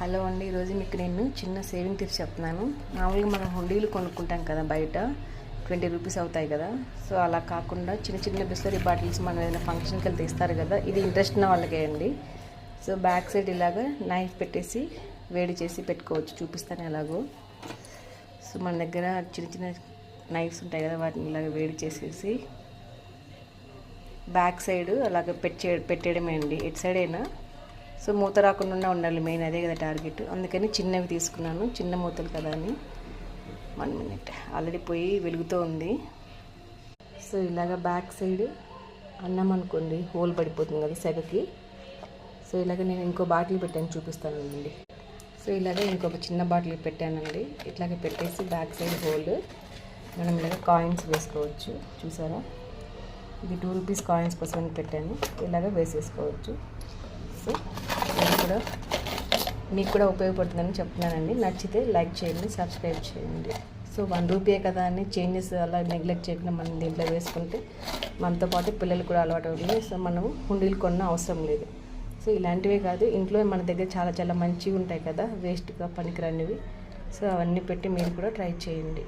Hello అండి ఈరోజు మీకు నేను చిన్న సేవింగ్ టిప్స్ చెప్తున్నాను. మామూలుగా మనం హుండీలు కొనుక్కుంటాం కదా బయట ట్వంటీ రూపీస్ అవుతాయి కదా. సో అలా కాకుండా చిన్న చిన్న బిస్లరీ బాటిల్స్ మనం ఏదైనా ఫంక్షన్కి వెళ్తే ఇస్తారు కదా ఇది ఇంట్రెస్ట్ ఉన్న వాళ్ళకే అండి. సో బ్యాక్ సైడ్ ఇలాగా నైఫ్ పెట్టేసి వేడి చేసి పెట్టుకోవచ్చు చూపిస్తాను ఎలాగో. సో మన దగ్గర చిన్న చిన్న నైఫ్స్ ఉంటాయి కదా వాటిని ఇలాగ వేడి చేసేసి బ్యాక్ సైడ్ అలాగ పెట్టే పెట్టేయడమే అండి. ఎటు సైడ్ అయినా సో మూత రాకుండా ఉండాలి మెయిన్ అదే కదా టార్గెట్. అందుకని చిన్నవి తీసుకున్నాను. చిన్న మూతలు కదా అని. వన్ మినిట్ ఆల్రెడీ పోయి వెలుగుతూ ఉంది. సో ఇలాగ బ్యాక్ సైడ్ అన్నం అనుకోండి హోల్ పడిపోతుంది కదా సెగకి. సో ఇలాగ నేను ఇంకో బాటిల్ పెట్టాను చూపిస్తానండి సో ఇలాగ ఇంకొక చిన్న బాటిల్ పెట్టానండి. ఇట్లాగే పెట్టేసి బ్యాక్ సైడ్ హోల్ మనం ఇలాగ కాయిన్స్ వేసుకోవచ్చు. చూసారా? ఇది టూ రూపీస్ కాయిన్స్ కోసం పెట్టాను. ఇలాగ వేసేసుకోవచ్చు. సో కూడా మీకు కూడా ఉపయోగపడుతుందని చెప్తున్నానండి. నచ్చితే లైక్ చేయండి సబ్స్క్రైబ్ చేయండి. సో వన్ రూపీయే కదా అని చేంజెస్ అలా నెగ్లెక్ట్ చేయకుండా మనం దీంట్లో వేసుకుంటే మనతో పాటు పిల్లలు కూడా అలవాటు అవుతుంది. సో మనం హుండీలు కొన్న అవసరం లేదు. సో ఇలాంటివే కాదు ఇంట్లో మన దగ్గర చాలా చాలా మంచివి ఉంటాయి కదా వేస్ట్గా పనికిరానివి. సో అవన్నీ పెట్టి మీరు కూడా ట్రై చేయండి.